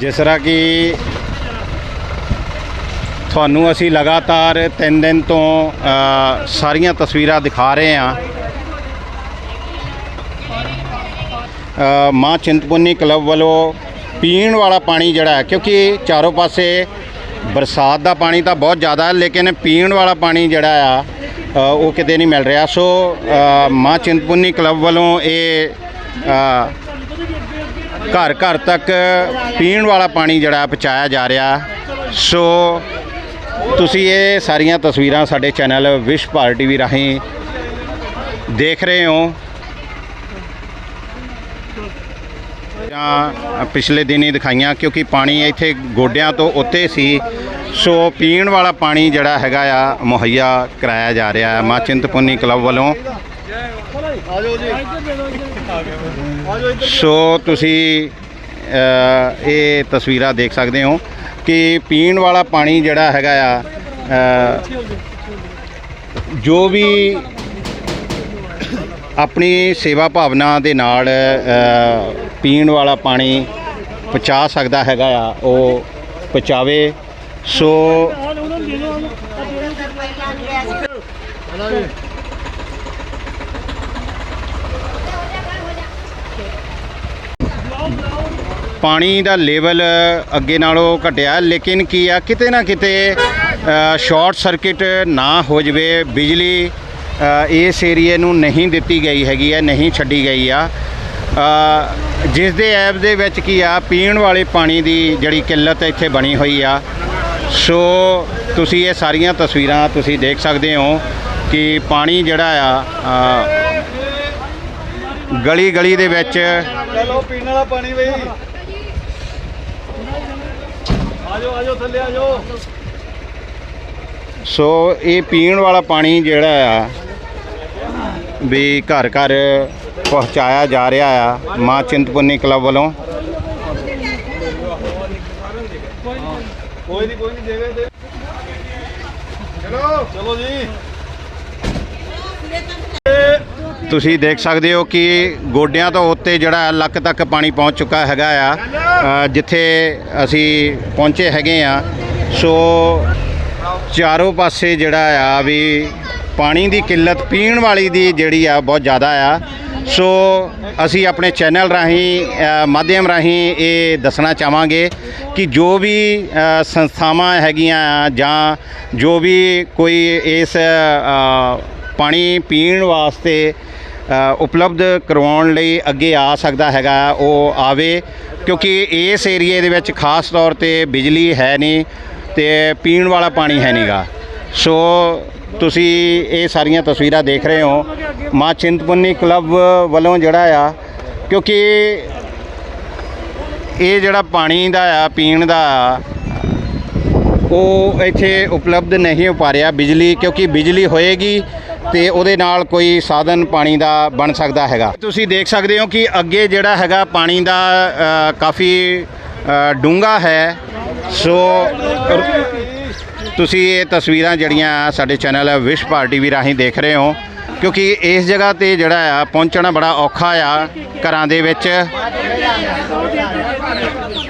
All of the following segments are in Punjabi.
ਜਿਸ ਤਰ੍ਹਾਂ ਕਿ ਤੁਹਾਨੂੰ ਅਸੀਂ ਲਗਾਤਾਰ 3 ਦਿਨ ਤੋਂ ਸਾਰੀਆਂ ਤਸਵੀਰਾਂ ਦਿਖਾ ਰਹੇ ਹਾਂ। ਮਾਂ ਚਿੰਤਪੁਰਨੀ ਕਲੱਬ ਵੱਲੋਂ ਪੀਣ ਵਾਲਾ ਪਾਣੀ ਜਿਹੜਾ ਹੈ, ਕਿਉਂਕਿ ਚਾਰੋਂ ਪਾਸੇ ਬਰਸਾਤ ਦਾ ਪਾਣੀ ਤਾਂ ਬਹੁਤ ਜ਼ਿਆਦਾ ਹੈ, ਲੇਕਿਨ ਪੀਣ ਵਾਲਾ ਪਾਣੀ ਜਿਹੜਾ ਆ ਉਹ ਕਿਤੇ ਨਹੀਂ ਮਿਲ ਰਿਹਾ। ਸੋ ਮਾਂ ਚਿੰਤਪੁਰਨੀ ਕਲੱਬ ਵੱਲੋਂ ਇਹ ਘਰ ਘਰ ਤੱਕ ਪੀਣ ਵਾਲਾ ਪਾਣੀ ਜਿਹੜਾ ਪਹੁੰਚਾਇਆ ਜਾ ਰਿਹਾ। ਸੋ ਤੁਸੀਂ ਇਹ ਸਾਰੀਆਂ ਤਸਵੀਰਾਂ ਸਾਡੇ ਚੈਨਲ ਵਿਸ਼ ਭਾਰਤ ਟੀਵੀ ਰਾਹੀਂ ਦੇਖ ਰਹੇ ਹੋ। ਜਾਂ ਪਿਛਲੇ ਦਿਨ ਹੀ ਦਿਖਾਈਆਂ ਕਿਉਂਕਿ ਪਾਣੀ ਇੱਥੇ ਗੋਡਿਆਂ ਤੋਂ ਉੱਤੇ ਸੀ। ਸੋ ਪੀਣ ਵਾਲਾ ਪਾਣੀ ਜਿਹੜਾ ਹੈਗਾ ਆ, ਮੁਹੱਈਆ ਕਰਾਇਆ ਜਾ ਰਿਹਾ। ਹੈ ਮਾਂ ਚਿੰਤਪੁਰਨੀ ਕਲੱਬ ਵੱਲੋਂ। ਸੋ ਤੁਸੀਂ ਇਹ ਤਸਵੀਰਾਂ ਦੇਖ ਸਕਦੇ ਹੋ ਕਿ ਪੀਣ ਵਾਲਾ ਪਾਣੀ ਜਿਹੜਾ ਹੈਗਾ ਆ ਜੋ ਵੀ ਆਪਣੀ ਸੇਵਾ ਭਾਵਨਾ ਦੇ ਨਾਲ ਪੀਣ ਵਾਲਾ ਪਾਣੀ ਪਹੁੰਚਾ ਸਕਦਾ ਹੈਗਾ ਆ, ਉਹ ਪਹੁੰਚਾਵੇ। ਸੋ ਪਾਣੀ ਦਾ ਲੈਵਲ ਅੱਗੇ ਨਾਲੋਂ ਘਟਿਆ, ਲੇਕਿਨ ਕੀ ਆ, ਕਿਤੇ ਨਾ ਕਿਤੇ ਸ਼ਾਰਟ ਸਰਕਟ ਨਾ ਹੋ ਜਵੇ, ਬਿਜਲੀ ਇਸ ਏਰੀਏ ਨੂੰ ਨਹੀਂ ਦਿੱਤੀ ਗਈ ਹੈਗੀ ਹੈ, ਨਹੀਂ ਛੱਡੀ ਗਈ ਆ। ਜਿਸ ਦੇ ਐਪ ਦੇ ਵਿੱਚ ਕੀ ਆ, ਪੀਣ ਵਾਲੇ ਪਾਣੀ ਦੀ ਜਿਹੜੀ ਕਿੱਲਤ ਇੱਥੇ ਬਣੀ ਹੋਈ ਆ। ਸੋ, ਤੁਸੀਂ ਇਹ ਸਾਰੀਆਂ ਤਸਵੀਰਾਂ ਤੁਸੀਂ ਦੇਖ ਸਕਦੇ ਹੋ ਕਿ ਪਾਣੀ ਜਿਹੜਾ ਆ ਗਲੀ ਗਲੀ ਦੇ ਵਿੱਚ ਚਲੋ ਪੀਣ ਵਾਲਾ ਪਾਣੀ ਬਈ। ਆਜੋ ਆਜੋ ਥੱਲੇ ਆਜੋ। ਸੋ ਇਹ ਪੀਣ ਵਾਲਾ ਪਾਣੀ ਜਿਹੜਾ ਆ ਵੀ ਘਰ ਘਰ ਪਹੁੰਚਾਇਆ ਜਾ ਰਿਹਾ ਆ ਮਾਂ ਚਿੰਤਪੁਰਨੀ ਕਲੱਬ ਵੱਲੋਂ। ਕੋਈ ਨਹੀਂ ਕੋਈ ਨਹੀਂ ਦੇਵੇ ਦੇ ਚਲੋ। ਚਲੋ ਜੀ। ਤੁਸੀਂ ਦੇਖ ਸਕਦੇ ਹੋ ਕਿ ਗੋਡਿਆਂ ਤੋਂ ਉੱਤੇ ਜਿਹੜਾ ਲੱਕ ਤੱਕ ਪਾਣੀ ਪਹੁੰਚ ਚੁੱਕਾ ਹੈਗਾ ਆ ਜਿੱਥੇ ਅਸੀਂ ਪਹੁੰਚੇ ਹੈਗੇ ਆ। ਸੋ ਚਾਰੋਂ ਪਾਸੇ ਜਿਹੜਾ ਆ ਵੀ ਪਾਣੀ ਦੀ ਕਿੱਲਤ ਪੀਣ ਵਾਲੀ ਦੀ ਜਿਹੜੀ ਆ ਬਹੁਤ ਜ਼ਿਆਦਾ ਆ। ਸੋ ਅਸੀਂ ਆਪਣੇ ਚੈਨਲ ਰਾਹੀਂ ਮਾਧਿਅਮ ਰਾਹੀਂ ਇਹ ਦੱਸਣਾ ਚਾਹਾਂਗੇ ਕਿ ਜੋ ਵੀ ਸੰਸਥਾਵਾਂ ਹੈਗੀਆਂ ਆ ਜਾਂ ਜੋ ਵੀ ਕੋਈ ਇਸ ਪਾਣੀ ਪੀਣ ਵਾਸਤੇ ਉਪਲਬਧ ਕਰਵਾਉਣ ਲਈ ਅੱਗੇ ਆ ਸਕਦਾ ਹੈਗਾ, ਉਹ ਆਵੇ, ਕਿਉਂਕਿ ਇਸ ਏਰੀਏ ਦੇ ਵਿੱਚ ਖਾਸ ਤੌਰ ਤੇ ਬਿਜਲੀ ਹੈ ਨਹੀਂ ਤੇ ਪੀਣ ਵਾਲਾ ਪਾਣੀ ਹੈ ਨਹੀਂਗਾ। ਸੋ ਤੁਸੀਂ ਇਹ ਸਾਰੀਆਂ ਤਸਵੀਰਾਂ ਦੇਖ ਰਹੇ ਹੋ। ਮਾਂ ਚਿੰਤਪੁਰਨੀ ਕਲੱਬ ਵੱਲੋਂ ਜਿਹੜਾ ਆ, ਕਿਉਂਕਿ ਇਹ ਜਿਹੜਾ ਪਾਣੀ ਦਾ ਆ, ਪੀਣ ਦਾ ਉਹ ਇੱਥੇ ਉਪਲਬਧ ਨਹੀਂ ਹੋ ਪਾ ਰਿਹਾ ਬਿਜਲੀ, ਕਿਉਂਕਿ ਬਿਜਲੀ ਹੋਏਗੀ ਤੇ ਉਹਦੇ ਨਾਲ ਕੋਈ ਸਾਧਨ ਪਾਣੀ ਦਾ ਬਣ ਸਕਦਾ ਹੈਗਾ। ਤੁਸੀਂ ਦੇਖ ਸਕਦੇ ਹੋ ਕਿ ਅੱਗੇ ਜਿਹੜਾ ਹੈਗਾ ਪਾਣੀ ਦਾ ਕਾਫੀ ਡੂੰਘਾ ਹੈ। ਸੋ ਤੁਸੀਂ ਇਹ ਤਸਵੀਰਾਂ ਜਿਹੜੀਆਂ ਸਾਡੇ ਚੈਨਲ ਵਿਸ਼ ਪਾਰਟੀ ਵੀ ਰਾਹੀਂ ਦੇਖ ਰਹੇ ਹੋ, ਕਿਉਂਕਿ ਇਸ ਜਗ੍ਹਾ ਤੇ ਜਿਹੜਾ ਆ, ਪਹੁੰਚਣਾ ਬੜਾ ਔਖਾ ਆ ਘਰਾਂ ਦੇ ਵਿੱਚ।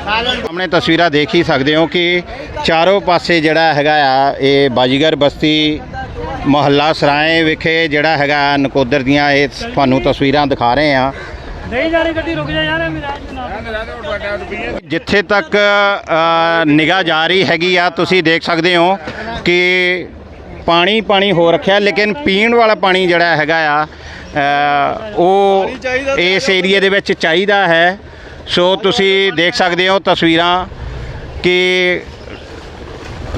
ਸਾਹਮਣੇ ਤਸਵੀਰਾਂ ਦੇਖ ਹੀ ਸਕਦੇ ਹੋ ਕਿ ਚਾਰੋਂ ਪਾਸੇ ਜਿਹੜਾ ਹੈਗਾ ਆ, ਇਹ ਬਾਜੀਗਰ ਬਸਤੀ ਮੁਹੱਲਾ ਸਰਾਏ ਵਿਖੇ ਜਿਹੜਾ ਹੈਗਾ ਨਕੋਦਰ ਦੀਆਂ ਇਹ ਤੁਹਾਨੂੰ ਤਸਵੀਰਾਂ ਦਿਖਾ ਰਹੇ ਆ ਨਹੀਂ ਜਾਣੀ ਗੱਡੀ ਰੁਕ ਜਾ ਯਾਰ ਜਿੱਥੇ ਤੱਕ ਨਿਗਾਹ ਜਾ ਰਹੀ ਹੈਗੀ ਆ ਤੁਸੀਂ ਦੇਖ ਸਕਦੇ ਹੋ ਕਿ ਪਾਣੀ ਪਾਣੀ ਹੋ ਰੱਖਿਆ ਲੇਕਿਨ ਪੀਣ ਵਾਲਾ ਪਾਣੀ ਜਿਹੜਾ ਹੈਗਾ ਆ ਉਹ ਇਸ ਏਰੀਏ ਦੇ ਵਿੱਚ ਚਾਹੀਦਾ ਹੈ। ਸੋ ਤੁਸੀਂ ਦੇਖ ਸਕਦੇ ਹੋ ਤਸਵੀਰਾਂ ਕਿ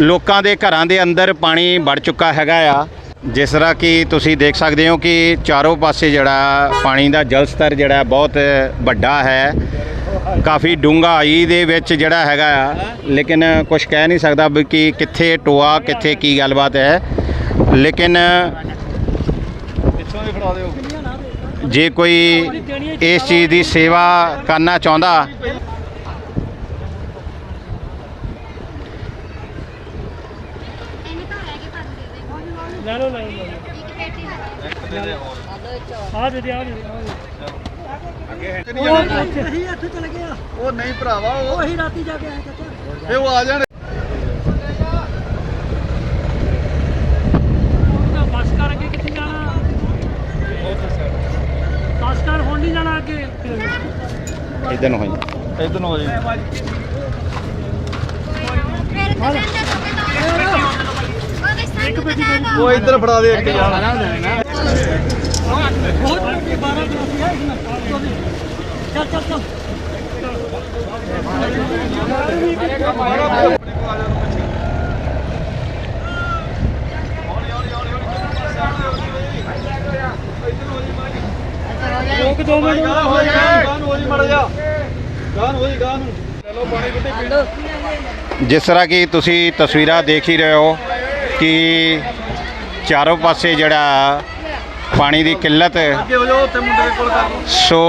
ਲੋਕਾਂ ਦੇ ਘਰਾਂ ਦੇ ਅੰਦਰ ਪਾਣੀ ਵੜ ਚੁੱਕਾ ਹੈਗਾ ਆ। ਜਿਸ ਤਰ੍ਹਾਂ ਕਿ ਤੁਸੀਂ ਦੇਖ ਸਕਦੇ ਹੋ ਕਿ ਚਾਰੋਂ ਪਾਸੇ ਜਿਹੜਾ ਪਾਣੀ ਦਾ ਜਲ ਸਤਰ ਜਿਹੜਾ ਬਹੁਤ ਵੱਡਾ ਹੈ। ਕਾਫੀ ਡੂੰਘਾਈ ਦੇ ਵਿੱਚ ਜਿਹੜਾ ਹੈਗਾ ਆ। ਲੇਕਿਨ ਕੁਝ ਕਹਿ ਨਹੀਂ ਸਕਦਾ ਕਿ ਕਿੱਥੇ ਟੋਆ ਕਿੱਥੇ ਕੀ ਗੱਲਬਾਤ ਹੈ। ਲੇਕਿਨ ਜੇ ਕੋਈ ਇਸ ਚੀਜ਼ ਦੀ ਸੇਵਾ ਕਰਨਾ ਚਾਹੁੰਦਾ ਲੈ ਲਓ ਲੈ ਲਓ ਇੱਕ ਦੇ ਦੇ ਹੋਰ ਆ ਦੇ ਦੇ। ਆ ਦੇ ਅਸੀਂ ਇੱਥੇ ਚਲੇ ਗਏ ਆ। ਉਹ ਨਹੀਂ ਭਰਾਵਾ ਉਹ ਉਹੀ ਰਾਤੀ ਜਾ ਕੇ ਆਏ ਚਾਚਾ। ਫੇ ਉਹ ਆ ਜਾਣ। ਬੱਸ ਕਰ ਅੱਗੇ ਕਿੱਥੇ ਜਾਣਾ? ਬੱਸ ਕਰ ਹੁਣ ਨਹੀਂ ਜਾਣਾ ਅੱਗੇ। ਨੂੰ ਇਧਰ ਨੂੰ ਹੋ। ਜਾ ਉਹ ਇੱਧਰ ਫੜਾ ਦੇ ਅੱਗੇ ਜਾਣ ਬਹੁਤ ਅੱਗੇ 12 ਕਲਾਸ ਹੈ ਚੱਲ ਚੱਲ ਚੱਲ। ਰੁਕ ਦੋ ਮਿੰਟ ਗਾਨ ਹੋ ਜਾ। ਗਾਨ ਹੋ ਜੀ ਮੜ ਜਾ। ਗਾਨ ਹੋ ਜੀ ਗਾਨ ਲੈ ਲਓ ਪਾਣੀ ਗੁੱਟੀ ਪੀਣ ਜਿਸ ਤਰ੍ਹਾਂ ਕਿ ਤੁਸੀਂ ਤਸਵੀਰਾਂ ਦੇਖ ਹੀ ਰਹੇ ਹੋ ਕਿ ਚਾਰੋਂ ਪਾਸੇ ਜਿਹੜਾ ਪਾਣੀ ਦੀ ਕਿੱਲਤ ਅੱਗੇ ਹੋ ਜਾਓ ਉੱਥੇ ਮੁੰਡੇ ਦੇ ਕੋਲ ਕਰ ਲਓ ਸੋ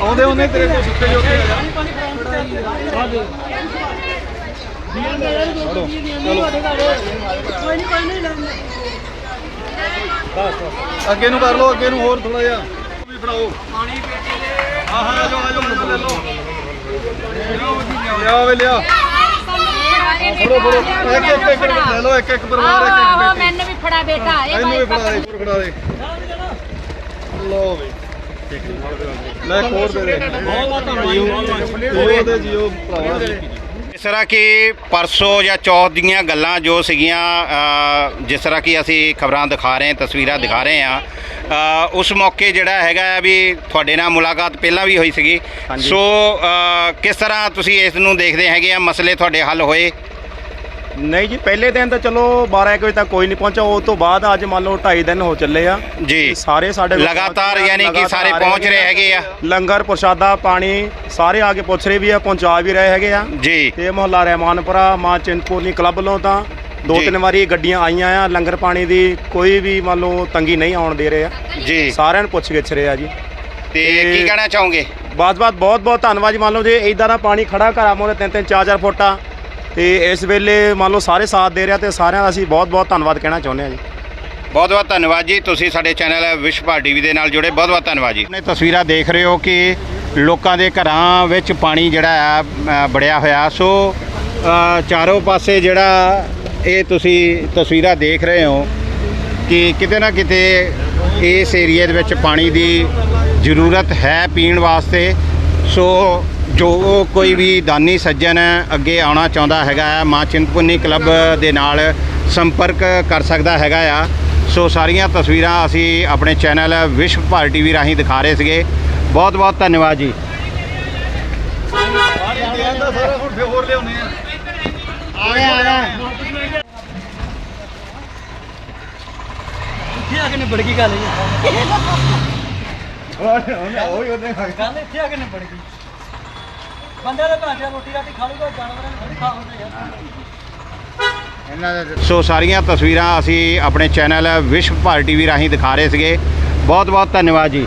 ਆਉਂਦੇ ਉਹਨੇ ਤੇਰੇ ਕੋਲ ਸੁੱਕੇ ਜੋ ਉੱਥੇ ਆ ਦੇ ਕੋਈ ਨਹੀਂ ਕੋਈ ਨਹੀਂ ਲੈਣੇ ਅੱਗੇ ਨੂੰ ਕਰ ਲਓ ਅੱਗੇ ਨੂੰ ਹੋਰ ਥੋੜਾ ਜਿਹਾ। ਵੀ ਫੜਾਓ ਪਾਣੀ ਹਾਂ ਲਿਆ ਵੇ ਲਿਆ ਫੜੋ ਫੜੋ ਇੱਕ ਇੱਕ ਇੱਕ ਲੈ ਲਓ ਇੱਕ ਇੱਕ ਪਰਿਵਾਰ ਇੱਕ ਇੱਕ ਬੇਟੀ ਮੈਨੂੰ ਵੀ ਫੜਾ ਬੇਟਾ ਇਹ ਇਹਨੂੰ ਵੀ ਬਾਈ ਫੜਾ ਦੇ ਹੋਰ ਫੜਾ ਦੇ ਲਓ ਵੇ ਲੈ ਖੋਰ ਦੇ। ਦੇ ਬਹੁਤ ਬਹੁਤ ਧੰਨਵਾਦ ਜੀਓ ਭਰਾਵਾ ਜਿਸ ਤਰ੍ਹਾਂ ਕਿ ਪਰਸੋਂ ਜਾਂ ਚੌਥ ਦੀਆਂ ਗੱਲਾਂ ਜੋ ਸੀਗੀਆਂ ਜਿਸ ਤਰ੍ਹਾਂ ਕਿ ਅਸੀਂ ਖਬਰਾਂ ਦਿਖਾ ਰਹੇ ਹਾਂ ਤਸਵੀਰਾਂ ਦਿਖਾ ਰਹੇ ਹਾਂ ਉਸ ਮੌਕੇ ਜਿਹੜਾ ਹੈਗਾ ਵੀ ਤੁਹਾਡੇ ਨਾਲ ਮੁਲਾਕਾਤ ਪਹਿਲਾਂ ਵੀ ਹੋਈ ਸੀਗੀ। ਸੋ ਕਿਸ ਤਰ੍ਹਾਂ ਤੁਸੀਂ ਇਸ ਨੂੰ ਦੇਖਦੇ ਹੈਗੇ ਆ? ਮਸਲੇ ਤੁਹਾਡੇ ਹੱਲ ਹੋਏ? ਨਹੀਂ ਜੀ ਪਹਿਲੇ ਦਿਨ ਤਾਂ ਚਲੋ 12 ਇੱਕ ਵਜੇ ਤੱਕ ਕੋਈ ਨਹੀਂ ਪਹੁੰਚਾ ਉਸ ਤੋਂ ਬਾਅਦ ਅੱਜ ਮੰਨ ਲਓ 2.5 ਦਿਨ ਹੋ ਚੱਲੇ ਆ। ਜੀ। ਸਾਰੇ ਸਾਡੇ ਕੋਲ ਲਗਾਤਾਰ ਪਹੁੰਚ ਯਾਨੀ ਕਿ ਸਾਰੇ ਪਹੁੰਚ ਰਹੇ ਹੈਗੇ ਆ। ਲੰਗਰ ਪ੍ਰਸ਼ਾਦਾ ਪਾਣੀ ਸਾਰੇ ਆ ਕੇ ਪੁੱਛ ਰਹੇ ਵੀ ਆ ਪਹੁੰਚਾ ਵੀ ਰਹੇ ਹੈਗੇ ਆ। ਜੀ। ਤੇ ਮੁਹੱਲਾ ਰਹਿਮਾਨਪੁਰਾ ਮਾਂ ਚਿੰਤਪੁਰਨੀ ਕਲੱਬ ਵੱਲੋਂ ਤਾਂ ਦੋ ਜੀ। ਤਿੰਨ ਵਾਰੀ ਗੱਡੀਆਂ ਆਈਆਂ ਆ। ਲੰਗਰ ਪਾਣੀ ਦੀ ਕੋਈ ਵੀ ਮੰਨ ਲਓ ਤੰਗੀ ਨਹੀਂ ਆਉਣ ਦੇ ਰਹੇ ਆ। ਜੀ। ਸਾਰਿਆਂ ਨੂੰ ਪੁੱਛ ਗਿੱਛ ਰਹੇ ਆ ਜੀ। ਤੇ ਤੇ- ਕੀ ਕਹਿਣਾ ਚਾਹੋਗੇ? ਬਾਤ ਬਾਤ ਬਹੁਤ ਬਹੁਤ ਧੰਨਵਾਦ ਜੀ। ਮੰਨ ਲਓ ਜੇ ਇਦਾਂ ਦਾ ਪਾਣੀ ਖੜਾ ਘਰਾਂ ਮੋਰੇ ਤਿੰਨ ਤਿੰਨ ਚਾਰ ਚਾਰ ਫੁੱਟ ਆ ਤੇ ਇਸ ਵੇਲੇ ਮੰਨ ਲਓ ਸਾਰੇ ਸਾਥ ਦੇ ਰਿਹਾ ਤੇ ਸਾਰਿਆਂ ਦਾ ਅਸੀਂ ਬਹੁਤ ਬਹੁਤ ਧੰਨਵਾਦ ਕਹਿਣਾ ਚਾਹੁੰਦੇ ਆ ਜੀ। ਬਹੁਤ ਬਹੁਤ ਧੰਨਵਾਦ ਜੀ। ਤੁਸੀਂ ਸਾਡੇ ਚੈਨਲ ਵਿਸ਼ਵ ਟੀਵੀ ਦੇ ਨਾਲ ਜੁੜੇ। ਬਹੁਤ ਬਹੁਤ ਧੰਨਵਾਦ ਜੀ। ਆਪਣੇ ਤਸਵੀਰਾਂ ਦੇਖ ਰਹੇ ਹੋ ਕਿ ਲੋਕਾਂ ਦੇ ਘਰਾਂ ਵਿੱਚ ਪਾਣੀ ਜਿਹੜਾ ਆ ਅ, ਬੜਿਆ ਹੋਇਆ। ਸੋ ਚਾਰੋਂ ਪਾਸੇ ਜਿਹੜਾ ਇਹ ਤੁਸੀਂ ਤਸਵੀਰਾਂ ਦੇਖ ਰਹੇ ਹੋ ਕਿ ਕਿਤੇ ਨਾ ਕਿਤੇ ਇਸ ਏਰੀਏ ਦੇ ਵਿੱਚ ਪਾਣੀ ਦੀ ਜ਼ਰੂਰਤ ਹੈ ਪੀਣ ਵਾਸਤੇ। ਸੋ ਜੋ ਕੋਈ ਵੀ ਦਾਨੀ ਸੱਜਣ ਅੱਗੇ ਆਉਣਾ ਚਾਹੁੰਦਾ ਹੈਗਾ ਆ ਮਾਂ ਚਿੰਤਪੁਰਨੀ ਕਲੱਬ ਦੇ ਨਾਲ ਸੰਪਰਕ ਕਰ ਸਕਦਾ ਹੈਗਾ ਆ ਸੋ ਸਾਰੀਆਂ ਤਸਵੀਰਾਂ ਅਸੀਂ ਆਪਣੇ ਚੈਨਲ ਵਿਸ਼ਵ ਭਾਰਤ ਟੀਵੀ ਰਾਹੀਂ ਦਿਖਾ ਰਹੇ ਸੀਗੇ ਬਹੁਤ ਬਹੁਤ ਧੰਨਵਾਦ ਜੀ ਹੋਰ ਲਿਆਉਣੇ ਆ ਇੱਥੇ ਆ ਕੇ ਨਿਬੜ ਗਈ ਗੱਲ ਇਹ ਉਹ ਉਹਨੇ ਗੱਲ ਇੱਥੇ ਆ ਕੇ ਨਿਬੜ ਗਈ ਬੰਦੇ ਦੇ ਭਾਂਜਾ ਰੋਟੀ ਰਾਟੀ ਖਾ ਲੂਗਾ ਜਾਨਵਰਾਂ ਨੂੰ ਥੋੜੀ ਖਾ ਹੁੰਦਾ ਯਾਰ ਸੋ ਸਾਰੀਆਂ ਤਸਵੀਰਾਂ ਅਸੀਂ ਆਪਣੇ ਚੈਨਲ ਵਿਸ਼ਵ ਭਾਰਤ ਟੀਵੀ ਰਾਹੀਂ ਦਿਖਾ ਰਹੇ ਸੀਗੇ। ਬਹੁਤ ਬਹੁਤ ਧੰਨਵਾਦ ਜੀ।